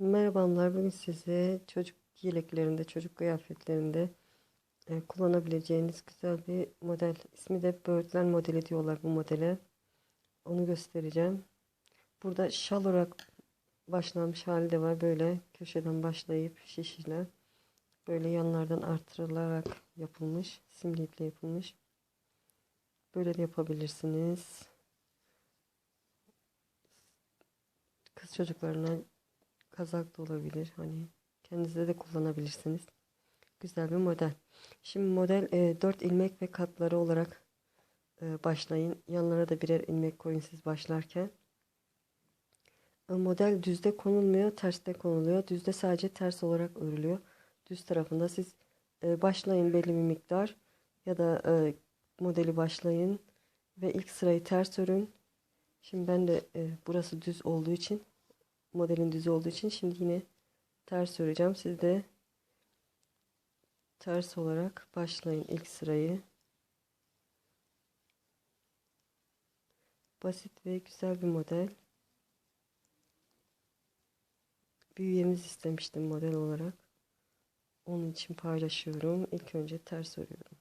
Merhabalar, bugün size çocuk yeleklerinde, çocuk kıyafetlerinde e, kullanabileceğiniz güzel bir model. İsmi de Birdland modeli diyorlar bu modele. Onu göstereceğim. Burada şal olarak başlanmış hali de var. Böyle köşeden başlayıp şişiyle böyle yanlardan artırılarak yapılmış. Simli yapılmış. Böyle de yapabilirsiniz. Kız çocuklarına kazak da olabilir. Hani kendinize de kullanabilirsiniz. Güzel bir model. Şimdi model e, 4 ilmek ve katları olarak e, başlayın. Yanlara da birer ilmek koyun siz başlarken. E, model düzde konulmuyor, terste konuluyor. Düzde sadece ters olarak örülüyor. Düz tarafında siz e, başlayın belli bir miktar ya da e, modeli başlayın ve ilk sırayı ters örün. Şimdi ben de e, burası düz olduğu için modelin düz olduğu için şimdi yine ters öreceğim. Siz de ters olarak başlayın ilk sırayı. Basit ve güzel bir model. Bir üyemiz istemiştim model olarak. Onun için paylaşıyorum. İlk önce ters örüyorum.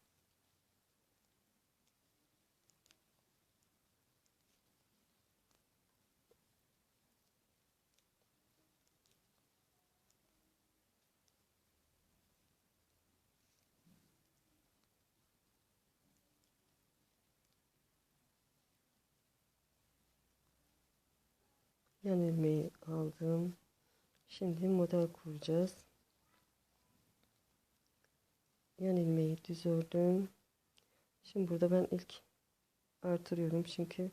Yan ilmeği aldım. Şimdi model kuracağız. Yan ilmeği düz ördüm. Şimdi burada ben ilk artırıyorum çünkü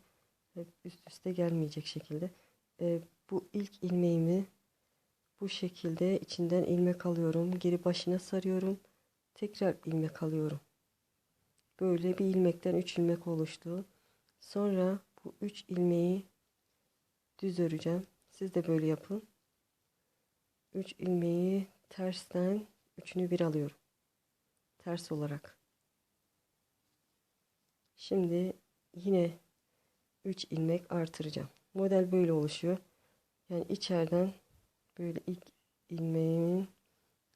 hep üst üste gelmeyecek şekilde. E, bu ilk ilmeğimi bu şekilde içinden ilmek alıyorum. Geri başına sarıyorum. Tekrar ilmek alıyorum. Böyle bir ilmekten 3 ilmek oluştu. Sonra bu 3 ilmeği düz öreceğim. Siz de böyle yapın. 3 ilmeği tersten üçünü bir alıyorum. Ters olarak. Şimdi yine 3 ilmek artıracağım. Model böyle oluşuyor. Yani içeriden böyle ilk ilmeğimin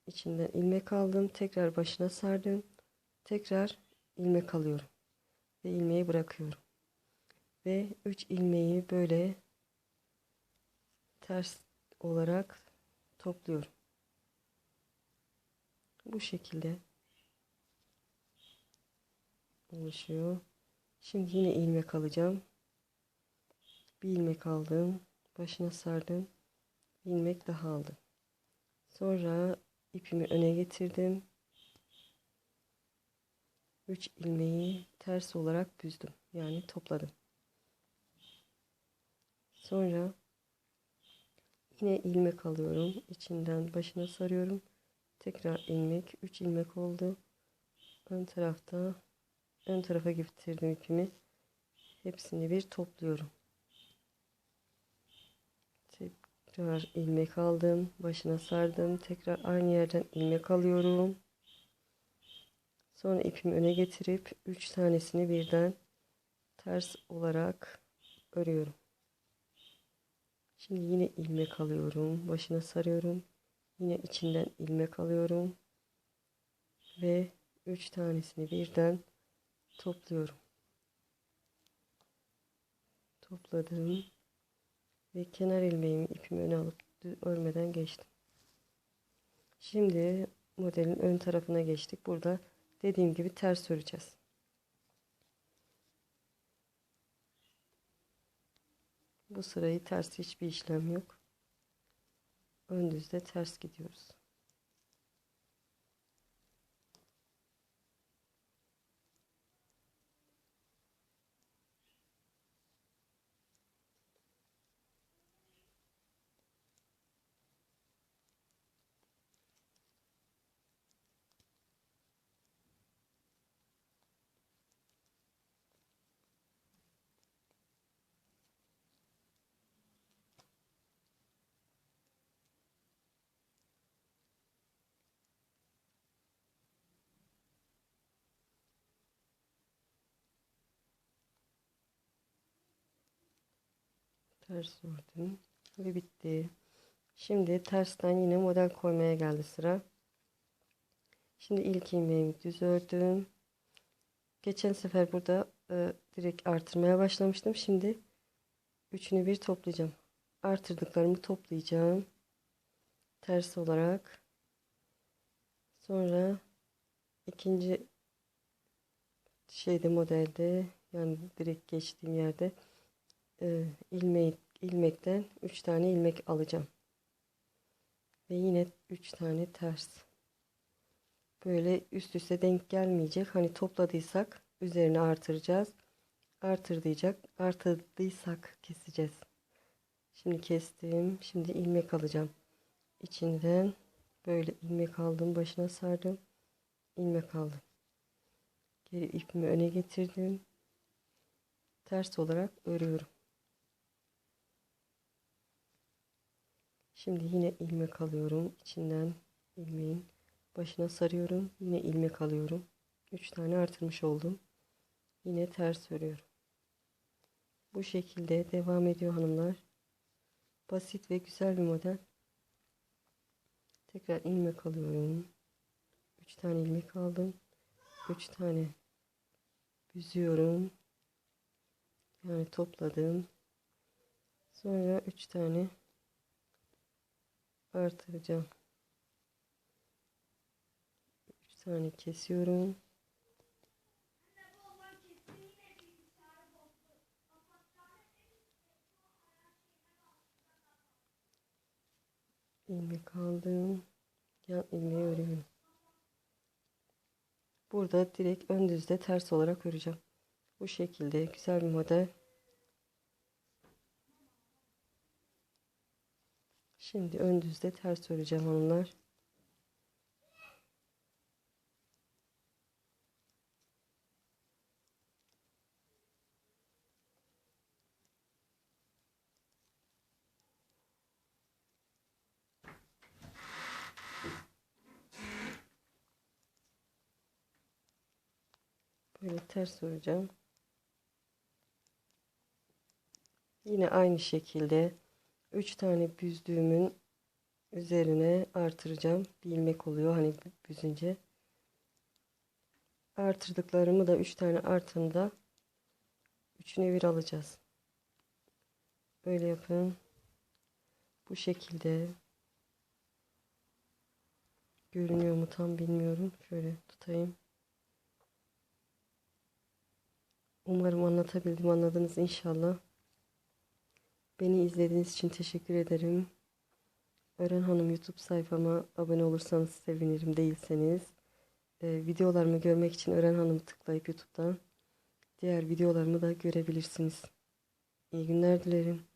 içinden ilmek aldım. Tekrar başına sardım. Tekrar ilmek alıyorum. Ve ilmeği bırakıyorum. Ve 3 ilmeği böyle ters olarak topluyorum. Bu şekilde oluşuyor. Şimdi yine ilmek alacağım. Bir ilmek aldım. Başına sardım. Bir ilmek daha aldım. Sonra ipimi öne getirdim. 3 ilmeği ters olarak büzdüm. Yani topladım. Sonra Yine ilmek alıyorum. içinden başına sarıyorum. Tekrar ilmek. 3 ilmek oldu. Ön tarafta ön tarafa getirdim ipimi. Hepsini bir topluyorum. Tekrar ilmek aldım. Başına sardım. Tekrar aynı yerden ilmek alıyorum. Sonra ipimi öne getirip 3 tanesini birden ters olarak örüyorum. Şimdi yine ilmek alıyorum. Başına sarıyorum. Yine içinden ilmek alıyorum. Ve 3 tanesini birden topluyorum. Topladım. Ve kenar ilmeğimi ipimi öne alıp örmeden geçtim. Şimdi modelin ön tarafına geçtik. Burada dediğim gibi ters öreceğiz. Bu sırayı ters hiçbir işlem yok. Ön düzde ters gidiyoruz. Ters ördüm ve bitti. Şimdi tersten yine model koymaya geldi sıra. Şimdi ilk ilmeğimi düz ördüm. Geçen sefer burada e, direkt artırmaya başlamıştım. Şimdi üçünü bir toplayacağım. Artırdıklarımı toplayacağım. Ters olarak. Sonra ikinci şeyde modelde yani direkt geçtiğim yerde e, ilmeği, ilmekten 3 tane ilmek alacağım. Ve yine 3 tane ters. Böyle üst üste denk gelmeyecek. Hani topladıysak üzerine artıracağız. Artırdıyacak, artırdıysak keseceğiz. Şimdi kestim. Şimdi ilmek alacağım. İçinden böyle ilmek aldım. Başına sardım. ilmek aldım. Geri ipimi öne getirdim. Ters olarak örüyorum. Şimdi yine ilmek alıyorum. İçinden ilmeğin başına sarıyorum. Yine ilmek alıyorum. 3 tane artırmış oldum. Yine ters örüyorum. Bu şekilde devam ediyor hanımlar. Basit ve güzel bir model. Tekrar ilmek alıyorum. 3 tane ilmek aldım. 3 tane büzüyorum. Yani topladım. Sonra 3 tane artıracağım. 3 tane kesiyorum. ilmek aldım. Yan ilmeği örüyorum. Burada direkt ön düzde ters olarak öreceğim. Bu şekilde güzel bir model. Şimdi ön düzde ters öreceğim hanımlar. Böyle ters öreceğim. Yine aynı şekilde 3 tane büzdüğümün üzerine artıracağım. Bir ilmek oluyor hani büzünce. Artırdıklarımı da 3 tane artımda üçüne bir alacağız. Böyle yapın. Bu şekilde görünüyor mu tam bilmiyorum. Şöyle tutayım. Umarım anlatabildim, anladınız inşallah. Beni izlediğiniz için teşekkür ederim. Ören Hanım YouTube sayfama abone olursanız sevinirim değilseniz. E, videolarımı görmek için Ören Hanım'ı tıklayıp YouTube'dan diğer videolarımı da görebilirsiniz. İyi günler dilerim.